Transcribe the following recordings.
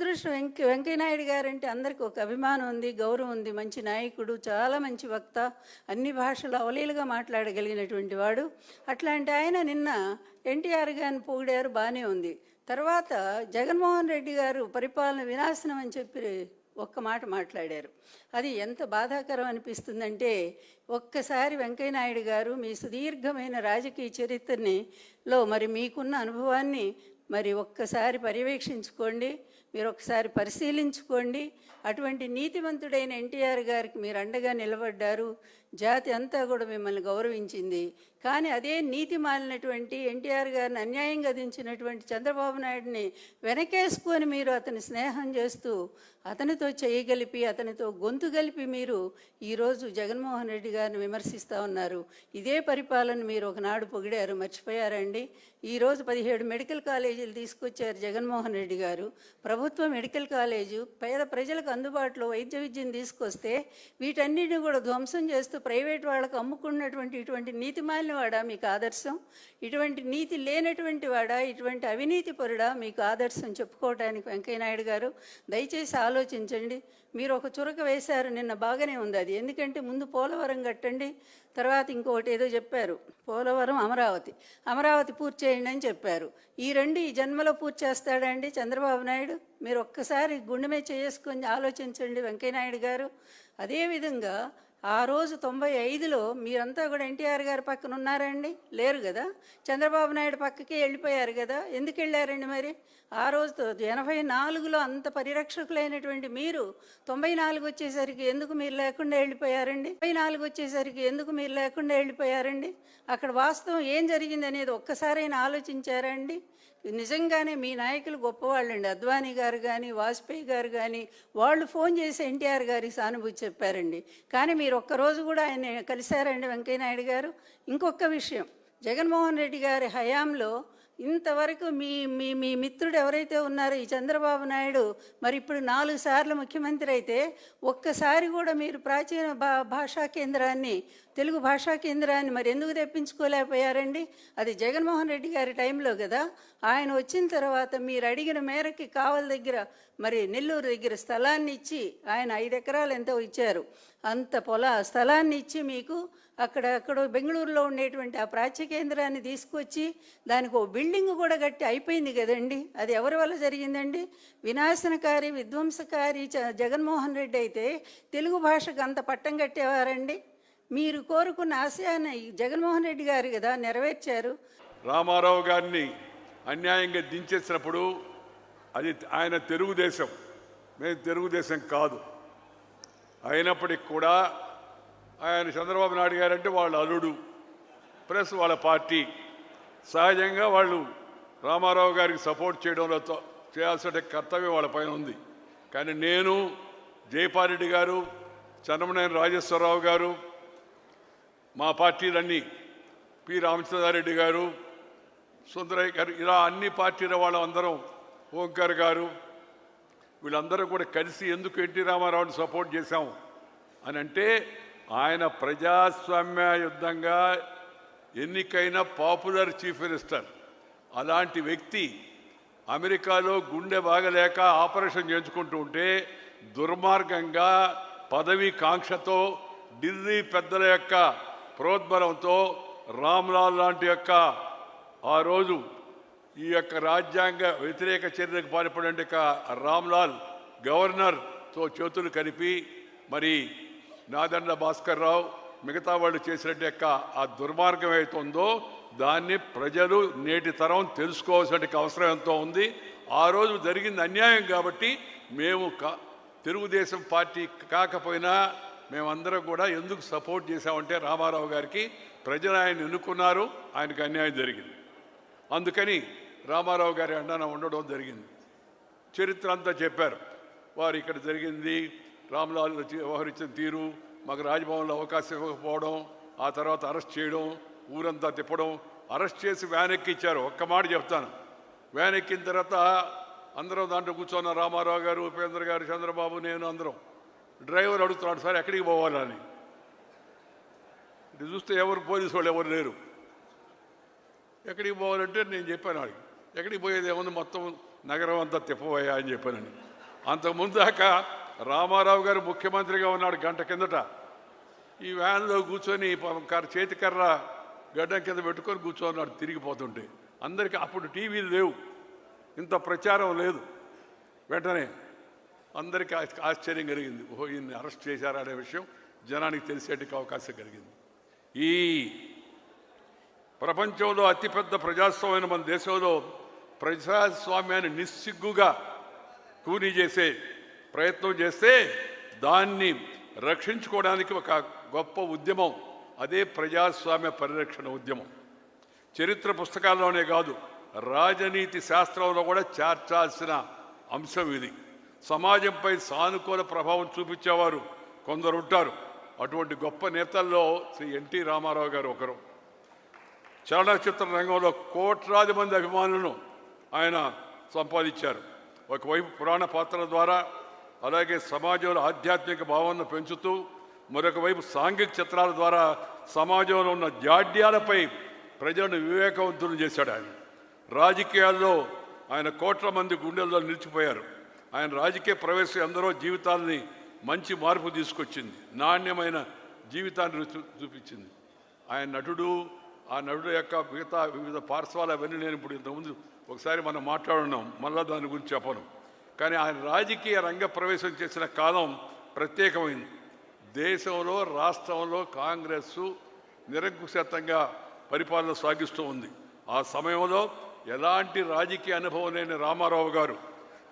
దురదృష్టం. వెంక వెంకయ్యనాయుడు గారంటే అందరికీ ఒక అభిమానం ఉంది గౌరవం ఉంది. మంచి నాయకుడు చాలా మంచి వక్త అన్ని భాషలు అవలీలుగా మాట్లాడగలిగినటువంటి వాడు. అట్లాంటి ఆయన నిన్న ఎన్టీఆర్ గారిని పొగిడారు బాగానే ఉంది. తర్వాత జగన్మోహన్ రెడ్డి గారు పరిపాలన వినాశనం అని చెప్పి ఒక్క మాట మాట్లాడారు. అది ఎంత బాధాకరం అనిపిస్తుందంటే ఒక్కసారి వెంకయ్యనాయుడు గారు మీ సుదీర్ఘమైన రాజకీయ చరిత్రని లో మరి మీకున్న అనుభవాన్ని మరి ఒక్కసారి పర్యవేక్షించుకోండి. మీరు ఒకసారి పరిశీలించుకోండి. అటువంటి నీతివంతుడైన ఎన్టీఆర్ గారికి మీరు అండగా నిలబడ్డారు. జాతి అంతా కూడా మిమ్మల్ని గౌరవించింది. కానీ అదే నీతి మాలినటువంటి ఎన్టీఆర్ గారిని అన్యాయంగా దించినటువంటి చంద్రబాబు నాయుడిని వెనకేసుకొని మీరు అతని స్నేహం చేస్తూ అతనితో చేయగలిపి అతనితో గొంతు కలిపి మీరు ఈరోజు జగన్మోహన్ రెడ్డి గారిని విమర్శిస్తూ ఉన్నారు. ఇదే పరిపాలన మీరు ఒకనాడు పొగిడారు మర్చిపోయారండి ఈరోజు పదిహేడు మెడికల్ కాలేజీలు తీసుకొచ్చారు జగన్మోహన్ రెడ్డి గారు. ప్రభుత్వ మెడికల్ కాలేజు పేద ప్రజలకు అందుబాటులో వైద్య విద్యను తీసుకొస్తే వీటన్నిటిని కూడా ధ్వంసం చేస్తూ ప్రైవేట్ వాళ్ళకు అమ్ముకున్నటువంటి ఇటువంటి నీతి మాలిన వాడా మీకు ఆదర్శం? ఇటువంటి నీతి లేనటువంటి వాడా? ఇటువంటి అవినీతి పరుడా? మీకు ఆదర్శం చెప్పుకోవడానికి వెంకయ్యనాయుడు గారు దయచేసి ఆలోచించండి. మీరు ఒక చురక వేశారు నిన్న బాగానే ఉంది అది. ఎందుకంటే ముందు పోలవరం కట్టండి తర్వాత ఇంకొకటి ఏదో చెప్పారు. పోలవరం అమరావతి. అమరావతి పూర్తి చేయండి అని చెప్పారు. ఈ రెండు ఈ జన్మలో పూర్తి చేస్తాడండి చంద్రబాబు నాయుడు? మీరు ఒక్కసారి గుండె చేసుకొని ఆలోచించండి వెంకయ్యనాయుడు గారు. అదేవిధంగా ఆ రోజు తొంభై ఐదులో మీరంతా కూడా ఎన్టీఆర్ గారి పక్కన ఉన్నారండి? లేరు కదా? చంద్రబాబు నాయుడు పక్కకి వెళ్ళిపోయారు కదా? ఎందుకు వెళ్ళారండి మరి? ఆ రోజు ఎనభై నాలుగులో అంత పరిరక్షకులైనటువంటి మీరు తొంభై నాలుగు వచ్చేసరికి ఎందుకు మీరు లేకుండా వెళ్ళిపోయారండి? తొంభై నాలుగు వచ్చేసరికి ఎందుకు మీరు లేకుండా వెళ్ళిపోయారండి? అక్కడ వాస్తవం ఏం జరిగింది అనేది ఒక్కసారైనా ఆలోచించారండి? నిజంగానే మీ నాయకులు గొప్పవాళ్ళండి. అద్వానీ గారు కానీ వాజ్పేయి గారు కానీ వాళ్ళు ఫోన్ చేసి ఎన్టీఆర్ గారికి సానుభూతి చెప్పారండి. కానీ మీరు ఒక్కరోజు కూడా ఆయన కలిశారండి వెంకయ్యనాయుడు గారు. ఇంకొక విషయం జగన్మోహన్ రెడ్డి గారి హయాంలో ఇంతవరకు మీ మీ మీ మిత్రుడు ఎవరైతే ఉన్నారో ఈ చంద్రబాబు నాయుడు మరి ఇప్పుడు నాలుగు సార్లు ముఖ్యమంత్రి అయితే ఒక్కసారి కూడా మీరు ప్రాచీన భా భాషా కేంద్రాన్ని తెలుగు భాషా కేంద్రాన్ని మరి ఎందుకు తెప్పించుకోలేకపోయారండి? అది జగన్మోహన్ రెడ్డి గారి టైంలో కదా. ఆయన వచ్చిన తర్వాత మీరు అడిగిన మేరకి కావల దగ్గర మరి నెల్లూరు దగ్గర స్థలాన్ని ఇచ్చి ఆయన ఐదు ఎకరాలు ఎంతో ఇచ్చారు. అంత పొల స్థలాన్ని ఇచ్చి మీకు అక్కడ అక్కడ బెంగళూరులో ఉండేటువంటి ఆ ప్రాచ్య కేంద్రాన్ని తీసుకొచ్చి దానికి ఓ బిల్డింగ్ కూడా కట్టి అయిపోయింది కదండి. అది ఎవరి వల్ల జరిగిందండి? వినాశనకారి విధ్వంసకారి జగన్మోహన్ రెడ్డి అయితే తెలుగు భాషకు అంత పట్టం కట్టేవారండి. మీరు కోరుకున్న ఆశయాన్ని జగన్మోహన్ రెడ్డి గారు కదా నెరవేర్చారు. రామారావు గారిని అన్యాయంగా దించేసినప్పుడు అది ఆయన తెలుగుదేశం. మేము తెలుగుదేశం కాదు. అయినప్పటికి కూడా ఆయన చంద్రబాబు నాయుడు గారంటే వాళ్ళ అల్లుడు ప్లస్ వాళ్ళ పార్టీ. సహజంగా వాళ్ళు రామారావు గారికి సపోర్ట్ చేయడంలో చేయాల్సిన కర్తవ్యం వాళ్ళ పైన ఉంది. కానీ నేను జయపారెడ్డి గారు చన్నమనేని రాజేశ్వరరావు గారు మా పార్టీలన్నీ పి. రామచంద్రారెడ్డి గారు సుందరయ్య గారు ఇలా అన్ని పార్టీల వాళ్ళందరం ఓంకార్ గారు వీళ్ళందరూ కూడా కలిసి ఎందుకు ఎన్టీ రామారావుని సపోర్ట్ చేశాం అని అంటే ఆయన ప్రజాస్వామ్య యుద్ధంగా ఎన్నికైన పాపులర్ చీఫ్ మినిస్టర్ అలాంటి వ్యక్తి అమెరికాలో గుండె బాగలేక ఆపరేషన్ చేయించుకుంటూ ఉంటే దుర్మార్గంగా పదవి కాంక్షతో ఢిల్లీ పెద్దల యొక్క ప్రోద్బలంతో రామ్లాల్ లాంటి యొక్క ఆ రోజు ఈ యొక్క రాజ్యాంగ వ్యతిరేక చర్యలకు పాల్పడే రామ్లాల్ గవర్నర్తో చేతులు కలిపి మరి నాదండ భాస్కర్ రావు మిగతా వాళ్ళు చేసినట్టు యొక్క ఆ దుర్మార్గం ఏతుందో దాన్ని ప్రజలు నేటి తరం తెలుసుకోవాల్సిన అవసరం ఎంతో ఉంది. ఆ రోజు జరిగింది అన్యాయం కాబట్టి మేము తెలుగుదేశం పార్టీ కాకపోయినా మేమందరం కూడా ఎందుకు సపోర్ట్ చేశామంటే రామారావు గారికి ప్రజలు ఆయన ఎన్నుకున్నారు ఆయనకు అన్యాయం జరిగింది. అందుకని రామారావు గారి అండన ఉండడం జరిగింది. చరిత్ర అంతా చెప్పారు. వారు ఇక్కడ జరిగింది రామ్లాల్ వ్యవహరించిన తీరు మాకు రాజ్భవన్లో అవకాశం ఇవ్వకపోవడం ఆ తర్వాత అరెస్ట్ చేయడం ఊరంతా తిప్పడం అరెస్ట్ చేసి వ్యాన్ ఎక్కిచ్చారు. ఒక్క మాట చెప్తాను. వ్యాన్ ఎక్కిన తర్వాత అందరం దాంట్లో కూర్చున్న రామారావు గారు ఉపేంద్ర గారు చంద్రబాబు నేను అందరం. డ్రైవర్ అడుగుతున్నాడు సార్ ఎక్కడికి పోవాలని? ఇది చూస్తే ఎవరు పోలీసు వాళ్ళు ఎవరు లేరు. ఎక్కడికి పోవాలంటే నేను చెప్పాను వాడికి ఎక్కడికి పోయేది ఏముంది? మొత్తం నగరం అంతా తిప్పబోయా అని చెప్పానని. అంతకుముందు దాకా రామారావు గారు ముఖ్యమంత్రిగా ఉన్నాడు గంట కిందట. ఈ వ్యాన్లో కూర్చొని కర్ర చేతికర్ర గడ్డ గడ్డం కింద పెట్టుకొని కూర్చోన్నాడు తిరిగిపోతుంటే. అందరికీ అప్పుడు టీవీలు లేవు. ఇంత ప్రచారం లేదు. వెంటనే అందరికీ ఆశ్చర్యం కలిగింది. ఓహో ఈయన్ని అరెస్ట్ చేశారా అనే విషయం జనానికి తెలిసేటికి అవకాశం కలిగింది. ఈ ప్రపంచంలో అతిపెద్ద ప్రజాస్వామ్యం మన దేశంలో ప్రజాస్వామ్యాన్ని నిస్సిగ్గుగా కూనీ చేసే ప్రయత్నం చేస్తే దాన్ని రక్షించుకోవడానికి ఒక గొప్ప ఉద్యమం అదే ప్రజాస్వామ్య పరిరక్షణ ఉద్యమం. చరిత్ర పుస్తకాల్లోనే కాదు రాజనీతి శాస్త్రంలో కూడా చేర్చాల్సిన అంశం ఇది. సమాజంపై సానుకూల ప్రభావం చూపించేవారు కొందరు ఉంటారు. అటువంటి గొప్ప నేతల్లో శ్రీ ఎన్టీ రామారావు గారు ఒకరు. చలనచిత్ర రంగంలో కోట్లాది మంది అభిమానులను ఆయన సంపాదించారు. ఒకవైపు పురాణ పాత్రల ద్వారా అలాగే సమాజంలో ఆధ్యాత్మిక భావనను పెంచుతూ మరొక వైపు సాంఘిక చిత్రాల ద్వారా సమాజంలో ఉన్న జాడ్యాలపై ప్రజలను వివేకవంతులు చేశాడు ఆయన. రాజకీయాల్లో ఆయన కోట్ల మంది గుండెల్లో నిలిచిపోయారు. ఆయన రాజకీయ ప్రవేశం ఎందరో జీవితాల్ని మంచి మార్పు తీసుకొచ్చింది. నాణ్యమైన జీవితాన్ని చూపించింది. ఆయన నటుడు ఆ నటుడు యొక్క మిగతా వివిధ పార్శ్వాలు అవన్నీ నేను ఇప్పుడు ఇంతకుముందు ఒకసారి మనం మాట్లాడున్నాం. మళ్ళీ దాని గురించి చెప్పను. కానీ ఆయన రాజకీయ రంగ ప్రవేశం చేసిన కాలం ప్రత్యేకమైంది. దేశంలో రాష్ట్రంలో కాంగ్రెస్ నిరంకుశత్వంగా పరిపాలన సాగిస్తూ ఉంది. ఆ సమయంలో ఎలాంటి రాజకీయ అనుభవం లేని రామారావు గారు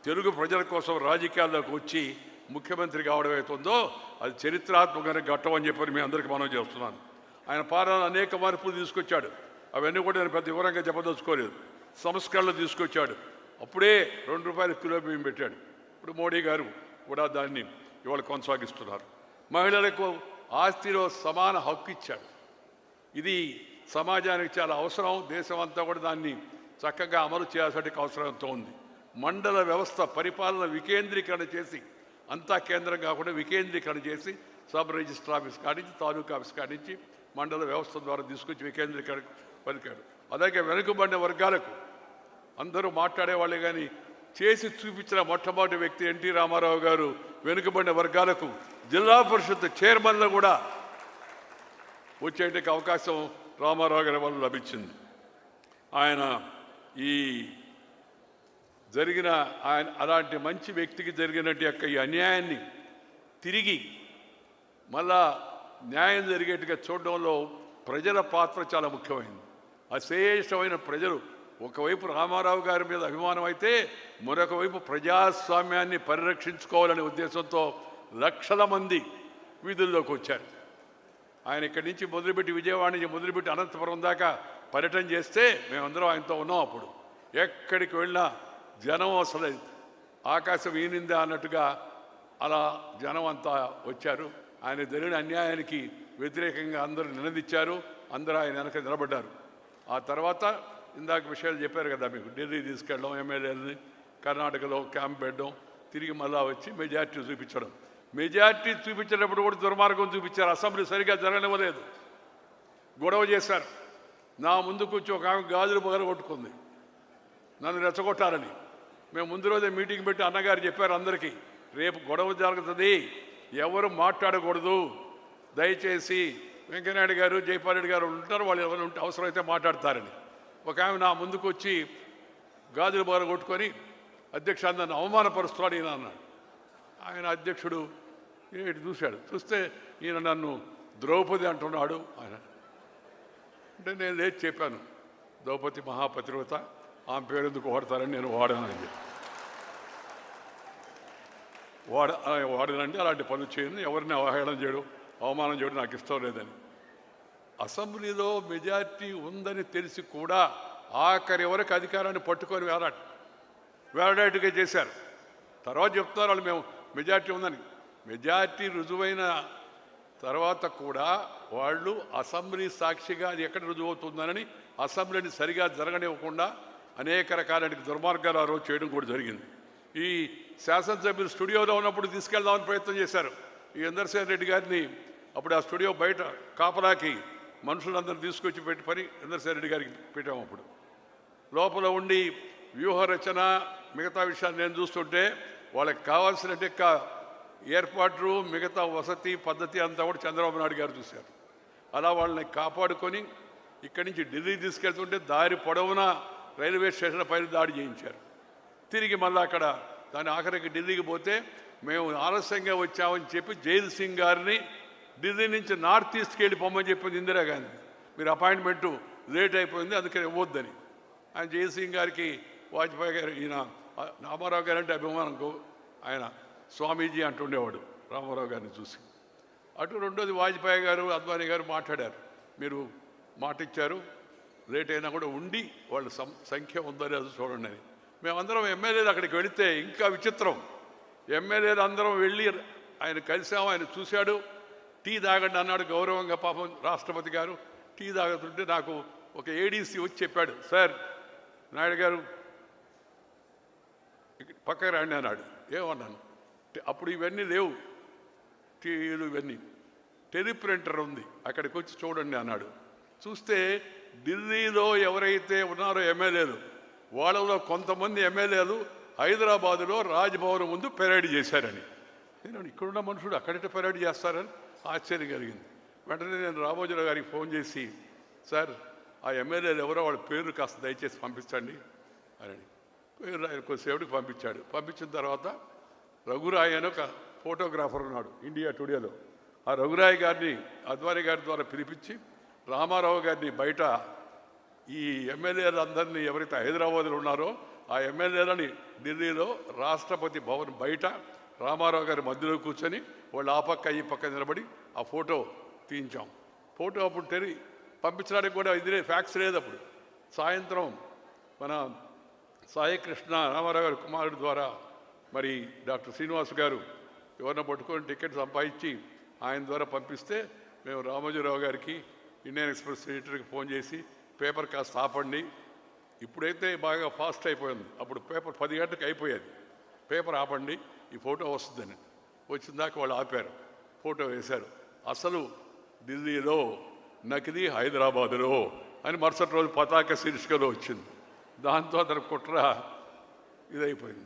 తెలుగు ప్రజల కోసం రాజకీయాల్లోకి వచ్చి ముఖ్యమంత్రి కావడం అవుతుందో అది చరిత్రాత్మకంగా ఘట్టం అని చెప్పి మీ అందరికీ మనం చేస్తున్నాను. ఆయన పాలన అనేక మార్పులు తీసుకొచ్చాడు. అవన్నీ కూడా నేను పెద్ద వివరంగా చెప్పదలుచుకోలేదు. సంస్కరణలు తీసుకొచ్చాడు. అప్పుడే రెండు రూపాయల కిలో బియ్యం పెట్టాడు. ఇప్పుడు మోడీ గారు కూడా దాన్ని ఇవాళ కొనసాగిస్తున్నారు. మహిళలకు ఆస్తిలో సమాన హక్కు ఇచ్చాడు. ఇది సమాజానికి చాలా అవసరం. దేశం అంతా కూడా దాన్ని చక్కగా అమలు చేయాల్సిన అవసరం ఉంది. మండల వ్యవస్థ పరిపాలన వికేంద్రీకరణ చేసి అంతా కేంద్రం కాకుండా వికేంద్రీకరణ చేసి సబ్ రిజిస్టర్ ఆఫీస్ కానించి తాలూకా ఆఫీస్ కానించి మండల వ్యవస్థ ద్వారా తీసుకొచ్చి వికేంద్రీకరణ పలికాడు. అలాగే వెనుకబడిన వర్గాలకు అందరూ మాట్లాడేవాళ్ళే కానీ చేసి చూపించిన మొట్టమొదటి వ్యక్తి ఎన్టీ రామారావు గారు వెనుకబడిన వర్గాలకు జిల్లా పరిషత్ చైర్మన్లు కూడా వచ్చేటికి అవకాశం రామారావు గారి వల్ల లభించింది. ఆయన ఈ జరిగిన ఆయన అలాంటి మంచి వ్యక్తికి జరిగినట్టు యొక్క ఈ అన్యాయాన్ని తిరిగి మళ్ళా న్యాయం జరిగేట్టుగా చూడడంలో ప్రజల పాత్ర చాలా ముఖ్యమైనది అశేషమైన ప్రజలు ఒకవైపు రామారావు గారి మీద అభిమానం అయితే మరొక వైపు ప్రజాస్వామ్యాన్ని పరిరక్షించుకోవాలనే ఉద్దేశంతో లక్షల మంది వీధుల్లోకి వచ్చారు. ఆయన ఇక్కడి నుంచి మొదలుపెట్టి విజయవాడ నుంచి మొదలుపెట్టి అనంతపురం దాకా పర్యటన చేస్తే మేమందరం ఆయనతో ఉన్నాం అప్పుడు. ఎక్కడికి వెళ్ళినా జనం అసలు ఆకాశం ఈనిందా అన్నట్టుగా అలా జనం అంతా వచ్చారు. ఆయన జరిగిన అన్యాయానికి వ్యతిరేకంగా అందరూ నిలదీచ్చారు అందరూ ఆయన వెనక నిలబడ్డారు. ఆ తర్వాత ఇందాక విషయాలు చెప్పారు కదా మీకు ఢిల్లీ తీసుకెళ్ళడం ఎమ్మెల్యేలని కర్ణాటకలో క్యాంప్ పెట్టడం తిరిగి మళ్ళా వచ్చి మెజార్టీ చూపించడం. మెజార్టీ చూపించేటప్పుడు కూడా దుర్మార్గం చూపించారు. అసెంబ్లీ సరిగా జరగనివ్వలేదు. గొడవ చేశారు. నా ముందు కూర్చో ఒక ఆమె గాజులు పగల కొట్టుకుంది. నన్ను రెచ్చగొట్టాలని మేము ముందు రోజే మీటింగ్ పెట్టి అన్నగారు చెప్పారు అందరికీ రేపు గొడవ జరుగుతుంది. ఎవరు మాట్లాడకూడదు. దయచేసి వెంకయ్యనాయుడు గారు జైపాల్ రెడ్డి గారు ఉంటారు వాళ్ళు ఎవరు ఉంటే అవసరమైతే మాట్లాడతారని. ఒక ఆమె నా ముందుకు వచ్చి గాజులు బాగా కొట్టుకొని అధ్యక్ష నన్ను అవమానపరుస్తున్నాడు ఈయన అన్నాడు. ఆయన అధ్యక్షుడు ఇటు చూశాడు. చూస్తే ఈయన నన్ను ద్రౌపది అంటున్నాడు ఆయన. అంటే నేను లేచి చెప్పాను ద్రౌపది మహాపతివ్రత ఆమె పేరు ఎందుకు వాడతారని నేను వాడానని వాడ వాడనండి అలాంటి పనులు చేయను ఎవరిని అవహేళన చేయడం అవమానం చేయడం నాకు ఇష్టం లేదని. అసెంబ్లీలో మెజార్టీ ఉందని తెలిసి కూడా ఆఖరి వరకు అధికారాన్ని పట్టుకొని వేలాట వేలాడేట్టుగా చేశారు. తర్వాత చెప్తున్నారు వాళ్ళు మేము మెజార్టీ ఉందని. మెజార్టీ రుజువైన తర్వాత కూడా వాళ్ళు అసెంబ్లీ సాక్షిగా అది ఎక్కడ రుజువు అవుతుందని అసెంబ్లీని సరిగా జరగనివ్వకుండా అనేక రకాలైన దుర్మార్గాలు ఆ రోజు చేయడం కూడా జరిగింది. ఈ శాసనసభ్యులు స్టూడియోలో ఉన్నప్పుడు తీసుకెళ్దామని ప్రయత్నం చేశారు. ఈ ఇందర్సేన్ రెడ్డి గారిని అప్పుడు ఆ స్టూడియో బయట కాపలాకి మనుషులందరూ తీసుకొచ్చి పెట్టి పని ఇందర్సేన్ రెడ్డి గారికి పెట్టాము అప్పుడు. లోపల ఉండి వ్యూహ రచన మిగతా విషయాలు నేను చూస్తుంటే వాళ్ళకి కావాల్సిన ఏర్పాట్లు మిగతా వసతి పద్ధతి అంతా కూడా చంద్రబాబు నాయుడు గారు చూశారు. అలా వాళ్ళని కాపాడుకొని ఇక్కడి నుంచి ఢిల్లీ తీసుకెళ్తుంటే దారి పొడవునా రైల్వే స్టేషన్ పైన దాడి చేయించారు. తిరిగి మళ్ళీ అక్కడ దాని ఆఖరికి ఢిల్లీకి పోతే మేము ఆలస్యంగా వచ్చామని చెప్పి జైల్ సింగ్ గారిని ఢిల్లీ నుంచి నార్త్ ఈస్ట్కి వెళ్ళి పొమ్మని చెప్పింది ఇందిరాగాంధీ మీరు అపాయింట్మెంటు లేట్ అయిపోయింది అందుకని ఇవ్వద్దని. ఆయన జయసింగ్ గారికి వాజ్పేయి గారు ఈయన రామారావు గారు అంటే అభిమానం ఆయన స్వామీజీ అంటుండేవాడు రామారావు గారిని చూసి. అటు రెండోది వాజ్పేయి గారు అద్వానీ గారు మాట్లాడారు. మీరు మాట ఇచ్చారు లేట్ అయినా కూడా ఉండి వాళ్ళ సం సంఖ్య ఉందో లేదో చూడండి అని. మేమందరం ఎమ్మెల్యేలు అక్కడికి వెళితే ఇంకా విచిత్రం. ఎమ్మెల్యేలు అందరం వెళ్ళి ఆయన కలిసాము ఆయన చూశాడు. టీ తాగండి అన్నాడు గౌరవంగా పాపం రాష్ట్రపతి గారు. టీ తాగుతుంటే నాకు ఒక ఏడీసీ వచ్చి చెప్పాడు సార్ నాయుడు గారు పక్కకు రండి అన్నాడు. ఏమన్నాను? అప్పుడు ఇవన్నీ లేవు. టీవీలు ఇవన్నీ. టెలిప్రింటర్ ఉంది అక్కడికి వచ్చి చూడండి అన్నాడు. చూస్తే ఢిల్లీలో ఎవరైతే ఉన్నారో ఎమ్మెల్యేలు వాళ్ళలో కొంతమంది ఎమ్మెల్యేలు హైదరాబాదులో రాజ్భవన్ ముందు పెరేడ్ చేశారని. నేను ఇక్కడున్న మనుషుడు అక్కడిట పెరేడ్ చేస్తారని ఆశ్చర్యం కలిగింది. వెంటనే నేను రామోజీరావు గారికి ఫోన్ చేసి సార్ ఆ ఎమ్మెల్యేలు ఎవరో వాళ్ళ పేరు కాస్త దయచేసి పంపించండి అని పేరు ఆయన కొద్దిసేపటికి పంపించాడు. పంపించిన తర్వాత రఘురాయ్ అని ఒక ఫోటోగ్రాఫర్ ఉన్నాడు ఇండియా టుడేలో. ఆ రఘురాయ్ గారిని అద్వానీ గారి ద్వారా పిలిపించి రామారావు గారిని బయట ఈ ఎమ్మెల్యేలందరినీ ఎవరైతే హైదరాబాద్లో ఉన్నారో ఆ ఎమ్మెల్యేలని ఢిల్లీలో రాష్ట్రపతి భవన్ బయట రామారావు గారి మధ్యలో కూర్చొని వాళ్ళు ఆ పక్క ఈ పక్క నిలబడి ఆ ఫోటో తీయించాం. ఫోటో అప్పుడు తెరి పంపించడానికి కూడా ఇది ఫ్యాక్స్ లేదు అప్పుడు. సాయంత్రం మన సాయికృష్ణ రామారావు గారి కుమారుడు ద్వారా మరి డాక్టర్ శ్రీనివాస్ గారు ఎవరిని పట్టుకొని టికెట్ సంపాదించి ఆయన ద్వారా పంపిస్తే మేము రామోజీరావు గారికి ఇండియన్ ఎక్స్ప్రెస్ ఎడిటర్కి ఫోన్ చేసి పేపర్ కాస్త ఆపండి. ఇప్పుడైతే బాగా ఫాస్ట్ అయిపోయింది. అప్పుడు పేపర్ పది గంటలకు అయిపోయేది. పేపర్ ఆపండి. ఈ ఫోటో వస్తుందని. వచ్చిన దాకా వాళ్ళు ఆపారు. ఫోటో వేశారు. అసలు ఢిల్లీలో నకిలీ హైదరాబాదులో అని మరుసటి రోజు పతాక శీర్షికలో వచ్చింది. దాంతో అతను కుట్ర ఇదైపోయింది.